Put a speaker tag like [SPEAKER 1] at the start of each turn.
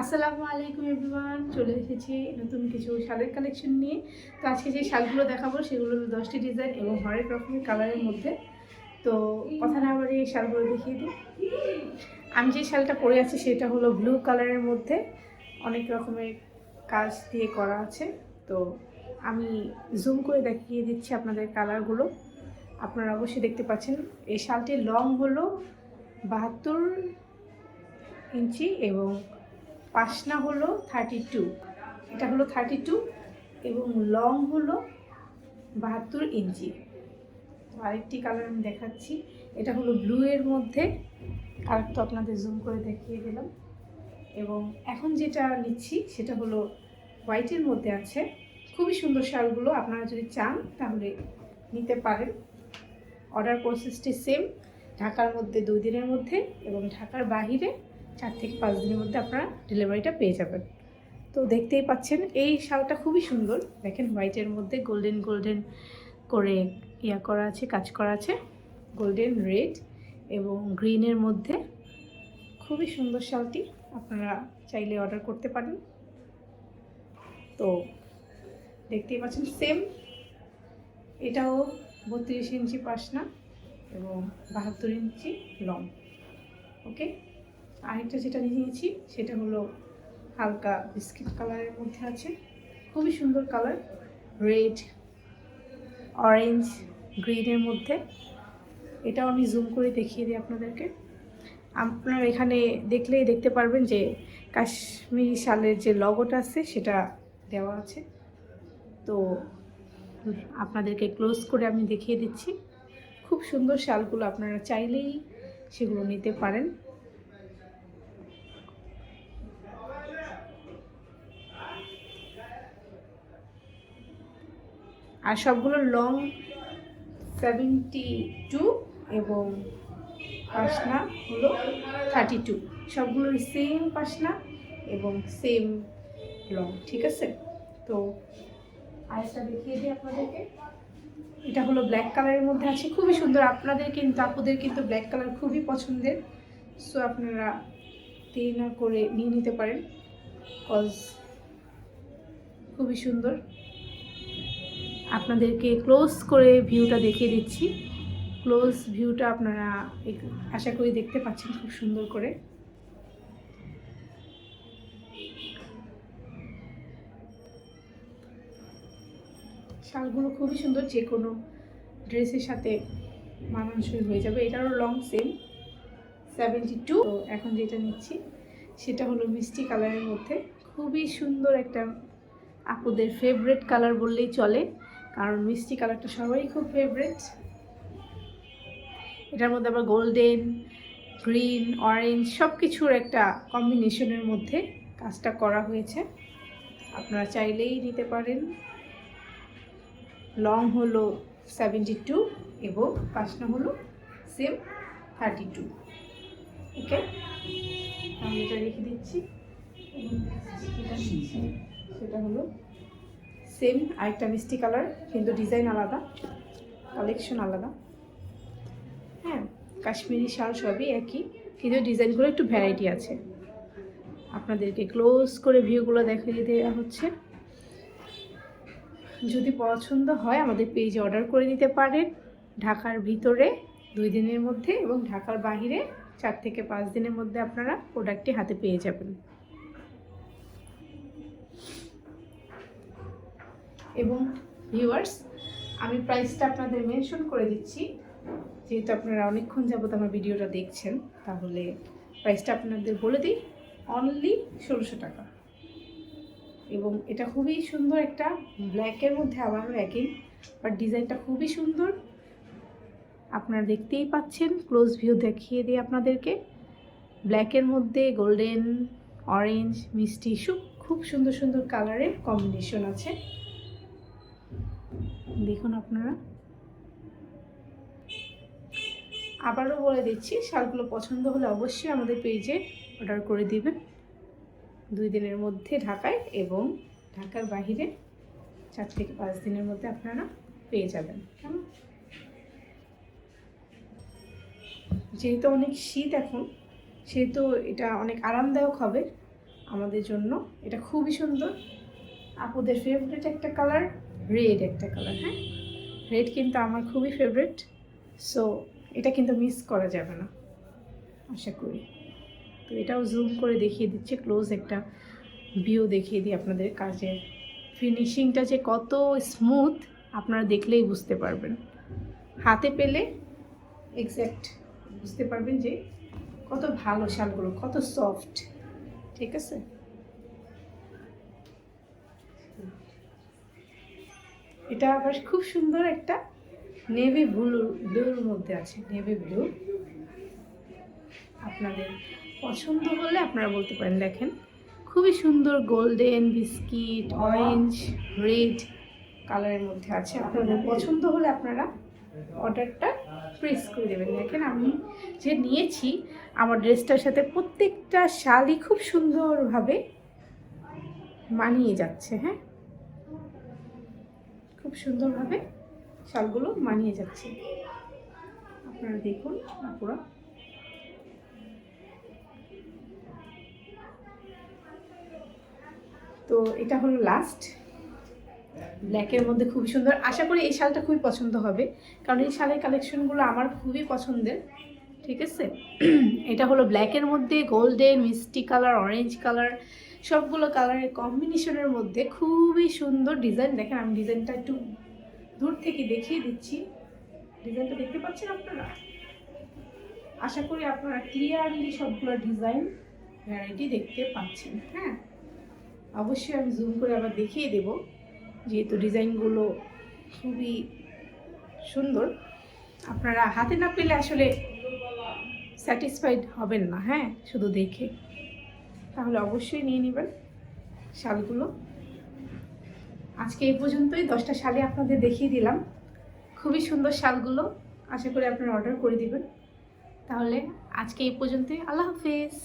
[SPEAKER 1] আসসালামু আলাইকুম এভরিওয়ান, চলে এসেছি নতুন কিছু শালের কালেকশন নিয়ে। তো আজকে যে শালগুলো দেখাবো, সেগুলো দশটি ডিজাইন এবং হরেক রকমের কালারের মধ্যে। তো কথা না বাড়িয়ে এই শালগুলো দেখিয়ে দিই। আমি যে শালটা পরে আছি, সেটা হলো ব্লু কালারের মধ্যে অনেক রকমের কাজ দিয়ে করা আছে। তো আমি জুম করে দেখিয়ে দিচ্ছি আপনাদের কালারগুলো আপনারা অবশ্যই দেখতে পাচ্ছেন, এই শালটির লং হলো বাহাত্তর ইঞ্চি এবং পাশনা হলো থার্টি টু এটা হলো থার্টি টু এবং লং হলো বাহাত্তর ইঞ্চি। আরেকটি কালার আমি দেখাচ্ছি, এটা হলো ব্লু এর মধ্যে। কালারটা আপনাদের জুম করে দেখিয়ে দিলাম। এবং এখন যেটা নিচ্ছি, সেটা হলো হোয়াইটের মধ্যে আছে। খুবই সুন্দর শালগুলো, আপনারা যদি চান তাহলে নিতে পারেন। অর্ডার প্রসেসটি সেম ঢাকার মধ্যে দুই দিনের মধ্যে এবং ঢাকার বাহিরে চার থেকে পাঁচ দিনের মধ্যে আপনারা ডেলিভারিটা পেয়ে যাবেন। তো দেখতেই পাচ্ছেন, এই শালটা খুবই সুন্দর। দেখেন হোয়াইটের মধ্যে গোল্ডেন গোল্ডেন করে ইয়া করা আছে, কাজ করা আছে। গোল্ডেন রেড এবং গ্রিনের মধ্যে খুবই সুন্দর শালটি আপনারা চাইলে অর্ডার করতে পারেন। তো দেখতেই পাচ্ছেন সেম এটাও বত্রিশ ইঞ্চি পাশনা এবং বাহাত্তর ইঞ্চি লং ওকে আরেকটা যেটা নিয়েছি, সেটা হলো হালকা বিস্কিট কালারের মধ্যে আছে। খুবই সুন্দর কালার, রেড, অরেঞ্জ গ্রিনের মধ্যে। এটাও আমি জুম করে দেখিয়ে দিই আপনাদেরকে। আপনার এখানে দেখলেই দেখতে পারবেন যে কাশ্মীরি শালের যে লগোটা আছে, সেটা দেওয়া আছে। তো আপনাদেরকে ক্লোজ করে আমি দেখিয়ে দিচ্ছি। খুব সুন্দর শালগুলো আপনারা চাইলেই সেগুলো নিতে পারেন। আর সবগুলো লং সেভেন্টি টু এবং পাশনা হলো থার্টি টু সবগুলোর সেম পাশনা এবং সেম লং ঠিক আছে? তো আরেকটা দেখিয়ে দিই আপনাদেরকে। এটা হলো ব্ল্যাক কালারের মধ্যে আছে। খুবই সুন্দর। আপনাদের কিন্তু, আপুদের কিন্তু ব্ল্যাক কালার খুবই পছন্দের। সো আপনারা দেরি করে নিয়ে নিতে পারেন। কজ খুবই সুন্দর। আপনাদেরকে ক্লোজ করে ভিউটা দেখিয়ে দিচ্ছি। ক্লোজ ভিউটা আপনারা আশা করি দেখতে পাচ্ছেন খুব সুন্দর করে। শালগুলো খুবই সুন্দর, যে কোনো ড্রেসের সাথে মানানসই হয়ে যাবে। এটারও লং সেম সেভেন্টি টু এখন যেটা নিচ্ছি, সেটা হলো মিষ্টি কালারের মধ্যে। খুবই সুন্দর একটা আপুদের ফেভারেট কালার বললেই চলে। কারণ মিষ্টি কালারটা সবাই খুব ফেভারেট এটার মধ্যে আবার গোল্ডেন গ্রিন অরেঞ্জ সব কিছুর একটা কম্বিনেশনের মধ্যে কাজটা করা হয়েছে। আপনারা চাইলেই নিতে পারেন। লং হলো সেভেন্টি টু এবং পাশনা হলো সেম থার্টি টু ওকে আমি এটা রেখে দিচ্ছি। সেটা হলো সেম, আরেকটা মিষ্টি কালার, কিন্তু ডিজাইন আলাদা, কালেকশন আলাদা। হ্যাঁ কাশ্মীরি শাল সবই একই, কিন্তু ডিজাইনগুলো একটু ভ্যারাইটি আছে। আপনাদেরকে ক্লোজ করে ভিউগুলো দেখিয়ে দেওয়া হচ্ছে। যদি পছন্দ হয়, আমাদের পেজে অর্ডার করে দিতে পারেন। ঢাকার ভিতরে দুই দিনের মধ্যে এবং ঢাকার বাহিরে চার থেকে পাঁচ দিনের মধ্যে আপনারা প্রোডাক্টটি হাতে পেয়ে যাবেন। এবং ভিউয়ার্স আমি প্রাইসটা আপনাদের মেনশন করে দিচ্ছি। যেহেতু আপনারা অনেকক্ষণ যাবত আমার ভিডিওটা দেখছেন, তাহলে প্রাইসটা আপনাদের বলে দিই অনলি ষোলোশো টাকা। এবং এটা খুবই সুন্দর একটা ব্ল্যাকের মধ্যে আবারও একই বাট ডিজাইনটা খুবই সুন্দর। আপনারা দেখতেই পাচ্ছেন ক্লোজ ভিউ দেখিয়ে দিই আপনাদেরকে। ব্ল্যাকের মধ্যে গোল্ডেন অরেঞ্জ মিষ্টি সব খুব সুন্দর সুন্দর কালারের কম্বিনেশন আছে। দেখুন আপনারা। আবারও বলে দিচ্ছি, শালগুলো পছন্দ হলে অবশ্যই আমাদের পেজে অর্ডার করে দিবেন। দুই দিনের মধ্যে ঢাকায় এবং ঢাকার বাহিরে চার থেকে পাঁচ দিনের মধ্যে আপনারা পেয়ে যাবেন। কেমন? যেহেতু অনেক শীত এখন, সেহেতু এটা অনেক আরামদায়ক হবে আমাদের জন্য। এটা খুবই সুন্দর। আপুদের ফেভারিট একটা কালার রেড একটা কালার হ্যাঁ? রেড কিন্তু আমার খুবই ফেভারিট সো এটা কিন্তু মিস করা যাবে না, আশা করি। তো এটাও জুম করে দেখিয়ে দিচ্ছে ক্লোজ একটা ভিউ দেখিয়ে দিই আপনাদের কাজের ফিনিশিংটা যে কত স্মুথ আপনারা দেখলেই বুঝতে পারবেন। হাতে পেলে এক্স্যাক্ট বুঝতে পারবেন যে কত ভালো শালগুলো, কত সফট ঠিক আছে? এটা আবার খুব সুন্দর একটা নেভি ব্লু ব্লুর মধ্যে আছে, নেভি ব্লু। আপনাদের পছন্দ হলে আপনারা বলতে পারেন, দেখেন, খুবই সুন্দর গোল্ডেন, বিস্কিট অরেঞ্জ রেড কালারের মধ্যে আছে। আপনাদের পছন্দ হলে আপনারা অর্ডারটা প্রেস করে দেবেন। দেখেন, আমি যে নিয়েছি, আমার ড্রেসটার সাথে প্রত্যেকটা শালই খুব সুন্দরভাবে মানিয়ে যাচ্ছে হ্যাঁ? খুব সুন্দরভাবে শালগুলো মানিয়ে যাচ্ছে। আপনারা দেখুন আপুরা। তো এটা হলো লাস্ট ব্ল্যাকের মধ্যে খুবই সুন্দর। আশা করি এই শালটা খুবই পছন্দ হবে। কারণ এই শালের কালেকশনগুলো আমার খুবই পছন্দের। ঠিক আছে? এটা হলো ব্ল্যাকের মধ্যে গোল্ডেন মিষ্টি কালার অরেঞ্জ কালার সবগুলো কালারের কম্বিনেশনের মধ্যে খুবই সুন্দর ডিজাইন দেখেন, আমি ডিজাইনটা একটু দূর থেকে দেখিয়ে দিচ্ছি। ডিজাইনটা দেখতে পাচ্ছেন আপনারা? আশা করি আপনারা ক্লিয়ারলি সবগুলো ডিজাইন ভ্যারাইটি দেখতে পাচ্ছেন হ্যাঁ? অবশ্যই আমি জুম করে আবার দেখিয়ে দেব, যেহেতু ডিজাইনগুলো খুবই সুন্দর। আপনারা হাতে না পেলে আসলে স্যাটিসফাইড হবেন না হ্যাঁ? শুধু দেখে। তাহলে অবশ্যই নিয়ে নেবেন শালগুলো। আজকে এই পর্যন্তই, দশটা শালে আপনাদের দেখিয়ে দিলাম। খুবই সুন্দর শালগুলো, আশা করি আপনারা অর্ডার করে দিবেন। তাহলে আজকে এই পর্যন্তই, আল্লাহ হাফেজ।